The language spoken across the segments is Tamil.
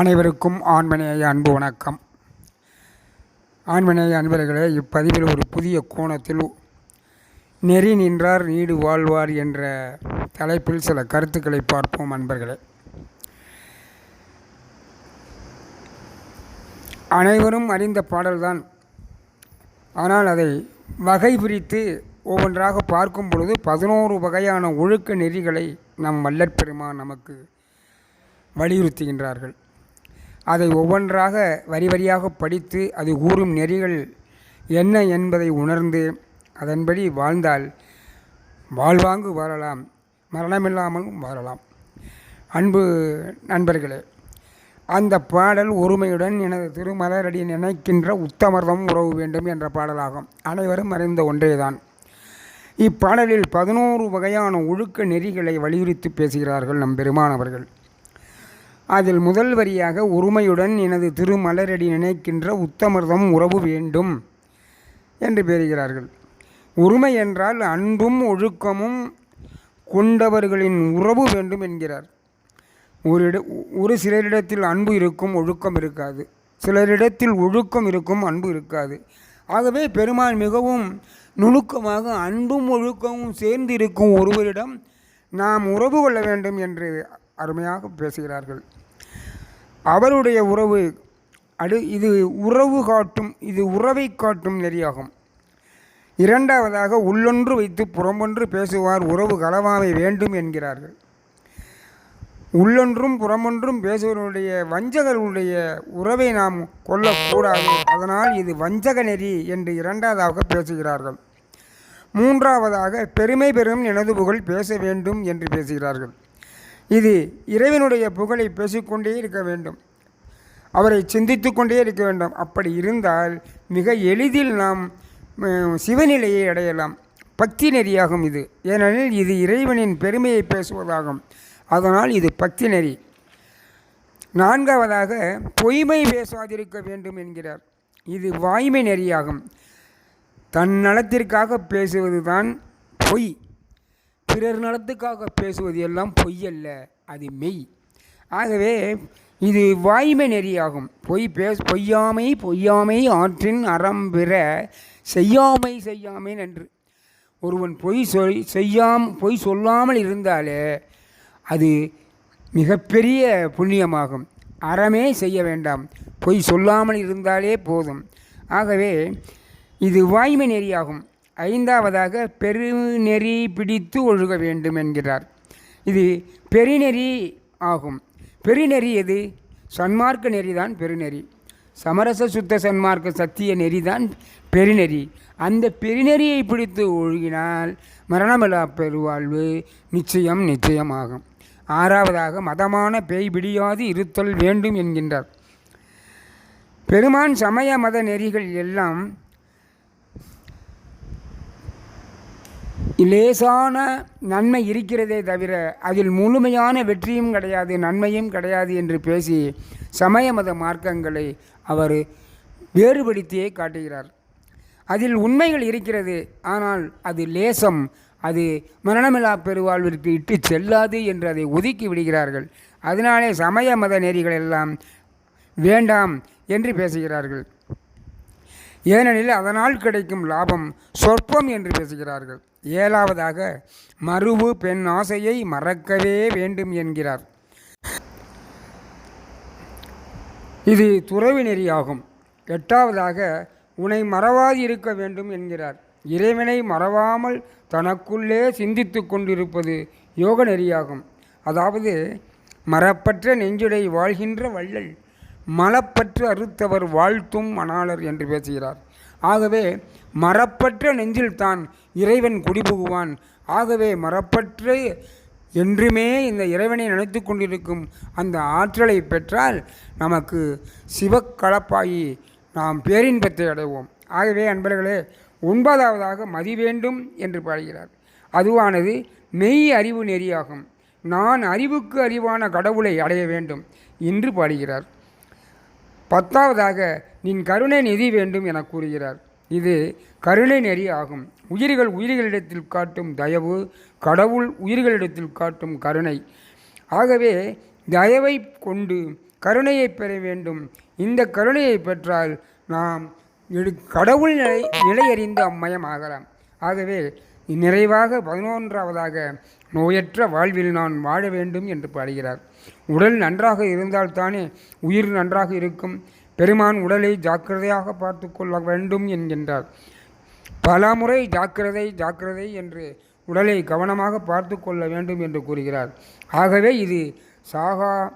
அனைவருக்கும் ஆண்மனேய அன்பு வணக்கம். ஆண்மனேய அன்பர்களே இப்பதிவில் ஒரு புதிய கோணத்தில் நெறி நின்றார் நீடு வாழ்வார் என்ற தலைப்பில் சில கருத்துக்களை பார்ப்போம் அன்பர்களே. அனைவரும் அறிந்த பாடல்தான். ஆனால் அதை வகை பிரித்து ஒவ்வொன்றாக பார்க்கும் பொழுது பதினோரு வகையான ஒழுக்க நெறிகளை நம் வல்லற்பெருமான் நமக்கு வலியுறுத்துகின்றார்கள். அதை ஒவ்வொன்றாக வரி வரியாக படித்து அது கூறும் நெறிகள் என்ன என்பதை உணர்ந்து அதன்படி வாழ்ந்தால் வாழ்வாங்கு வாழலாம் மரணமில்லாமலும் வாழலாம். அன்பு நண்பர்களே அந்த பாடல் ஒருமையுடன் எனது திருமலரடி நினைக்கின்ற உத்தமர்தம் உறவு வேண்டும் என்ற பாடலாகும். அனைவரும் அறிந்த ஒன்றேதான். இப்பாடலில் பதினோரு வகையான ஒழுக்க நெறிகளை வலியுறுத்தி பேசுகிறார்கள் நம் பெருமானவர்கள். அதில் முதல் வரியாக உரிமையுடன் எனது திருமலரடி நினைக்கின்ற உத்தமர்தம் உறவு வேண்டும் என்று பெறுகிறார்கள். உரிமை என்றால் அன்பும் ஒழுக்கமும் கொண்டவர்களின் உறவு வேண்டும் என்கிறார். ஒரு இட ஒரு சிலரிடத்தில் அன்பு இருக்கும் ஒழுக்கம் இருக்காது. சிலரிடத்தில் ஒழுக்கம் இருக்கும் அன்பு இருக்காது. ஆகவே பெருமாள் மிகவும் நுணுக்கமாக அன்பும் ஒழுக்கமும் சேர்ந்து இருக்கும் ஒருவரிடம் நாம் உறவு கொள்ள வேண்டும் என்று அருமையாக பேசுகிறார்கள். அவருடைய உறவு அடு இது உறவு காட்டும் இது உறவை காட்டும் நெறியாகும். இரண்டாவதாக உள்ளொன்று வைத்து புறமொன்று பேசுவார் உறவு களவாமை வேண்டும் என்கிறார்கள். உள்ளொன்றும் புறமொன்றும் பேசுவர்களுடைய வஞ்சகர்களுடைய உறவை நாம் கொள்ளக்கூடாது. அதனால் இது வஞ்சக நெறி என்று இரண்டாவதாக பேசுகிறார்கள். மூன்றாவதாக பெருமை பெறும் எனது புகழ் பேச வேண்டும் என்று பேசுகிறார்கள். இது இறைவனுடைய புகழை பேசிக்கொண்டே இருக்க வேண்டும். அவரை சிந்தித்து கொண்டே இருக்க வேண்டும். அப்படி இருந்தால் மிக எளிதில் நாம் சிவநிலையை அடையலாம். பக்தி நெறியாகும் இது. ஏனெனில் இது இறைவனின் பெருமையை பேசுவதாகும். அதனால் இது பக்தி நெறி. நான்காவதாக பொய்மை பேசாதிருக்க வேண்டும் என்கிறார். இது வாய்மை நெறியாகும். தன் நலத்திற்காக பேசுவது தான் பொய். பிறர் நலத்துக்காக பேசுவது எல்லாம் பொய் அல்ல அது மெய். ஆகவே இது வாய்மை நெறியாகும். பொய் பேச பொய்யாமை பொய்யாமை ஆற்றின் அறம் பெற செய்யாமை செய்யாமை நன்று. ஒருவன் பொய் சொல் செய்யாம் பொய் சொல்லாமல் இருந்தாலே அது மிகப்பெரிய புண்ணியமாகும். அறமே செய்ய வேண்டாம். பொய் சொல்லாமல் இருந்தாலே போதும். ஆகவே இது வாய்மை நெறியாகும். ஐந்தாவதாக பெருநெறி பிடித்து ஒழுக வேண்டும் என்கிறார். இது பெருநெறி ஆகும். பெருநெறி எது? சன்மார்க்க நெறி தான் பெருநெறி. சமரச சுத்த சன்மார்க்க சத்திய நெறிதான் பெருநெறி. அந்த பெருநெறியை பிடித்து ஒழுகினால் மரணமில்லா பெருவாழ்வு நிச்சயம் நிச்சயமாகும். ஆறாவதாக மதமான பேய் பிடியாது இருத்தல் வேண்டும் என்கின்றார். பெருமான் சமய மத நெறிகள் எல்லாம் லேசான நன்மை இருக்கிறதே தவிர அதில் முழுமையான வெற்றியும் கிடையாது நன்மையும் கிடையாது என்று பேசி சமய மத மார்க்கங்களை அவர் வேறுபடுத்தியே காட்டுகிறார். அதில் உண்மைகள் இருக்கிறது ஆனால் அது லேசம். அது மரணமில்லா பெருவாழ்விற்கு இட்டு செல்லாது என்று அதை ஒதுக்கி விடுகிறார்கள். அதனாலே சமய மத நெறிகள் எல்லாம் வேண்டாம் என்று பேசுகிறார்கள். ஏனெனில் அதனால் கிடைக்கும் லாபம் சொற்பம் என்று பேசுகிறார்கள். ஏழாவதாக மறுவு பெண் ஆசையை மறக்கவே வேண்டும் என்கிறார். இது துறவி நெறியாகும் எட்டாவதாக உன்னை மறவாது இருக்க வேண்டும் என்கிறார். இறைவனை மறவாமல் தனக்குள்ளே சிந்தித்து கொண்டிருப்பது யோக நெறியாகும் அதாவது மரப்பற்ற நெஞ்சுடை வாழ்கின்ற வள்ளல் மலப்பற்று அறுத்தவர் வாழ்த்தும் மணாளர் என்று பேசுகிறார். ஆகவே மரப்பற்ற நெஞ்சில் தான் இறைவன் குடிபுகுவான். ஆகவே மரப்பற்று என்றுமே இந்த இறைவனை நினைத்து கொண்டிருக்கும் அந்த ஆற்றலை பெற்றால் நமக்கு சிவக்கலப்பாயி நாம் பேரின்பத்தை அடைவோம். ஆகவே அன்பர்களே ஒன்பதாவதாக மதி வேண்டும் என்று பாடுகிறார். அதுவானது மெய் அறிவு நெறியாகும். நான் அறிவுக்கு அறிவான கடவுளை அடைய வேண்டும் என்று பாடுகிறார். பத்தாவதாக நின் கருணை நிதி வேண்டும் என கூறுகிறார். இது கருணை நெறி ஆகும். உயிர்கள் உயிர்களிடத்தில் காட்டும் தயவு கடவுள் உயிர்களிடத்தில் காட்டும் கருணை. ஆகவே தயவை கொண்டு கருணையை பெற வேண்டும். இந்த கருணையை பெற்றால் நாம் கடவுள் நிலை நிலையறிந்து அம்மயமாகலாம் ஆகவே நிறைவாக பதினொன்றாவதாக நோயற்ற வாழ்வில் நான் வாழ வேண்டும் என்று பாடுகிறார். உடல் நன்றாக இருந்தால்தானே உயிர் நன்றாக இருக்கும். பெருமான் உடலை ஜாக்கிரதையாக பார்த்து கொள்ள வேண்டும் என்கின்றார். பல முறை ஜாக்கிரதை ஜாக்கிரதை என்று உடலை கவனமாக பார்த்து கொள்ள வேண்டும் என்று கூறுகிறார். ஆகவே இது சாகா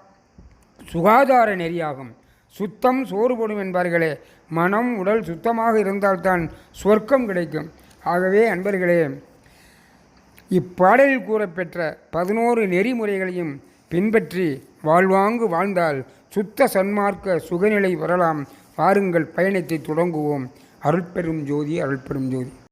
சுகாதார நெறியாகும். சுத்தம் சோறுபடும் என்பார்களே மனம் உடல் சுத்தமாக இருந்தால்தான் சொர்க்கம் கிடைக்கும். ஆகவே அன்பர்களே இப்பாடலில் கூறப்பெற்ற பதினோரு நெறிமுறைகளையும் பின்பற்றி வாழ்வாங்கு வாழ்ந்தால் சுத்த சன்மார்க்க சுகநிலை வரலாம். வாருங்கள் பயணத்தை தொடங்குவோம். அருள்பெரும் ஜோதி அருள்பெரும் ஜோதி.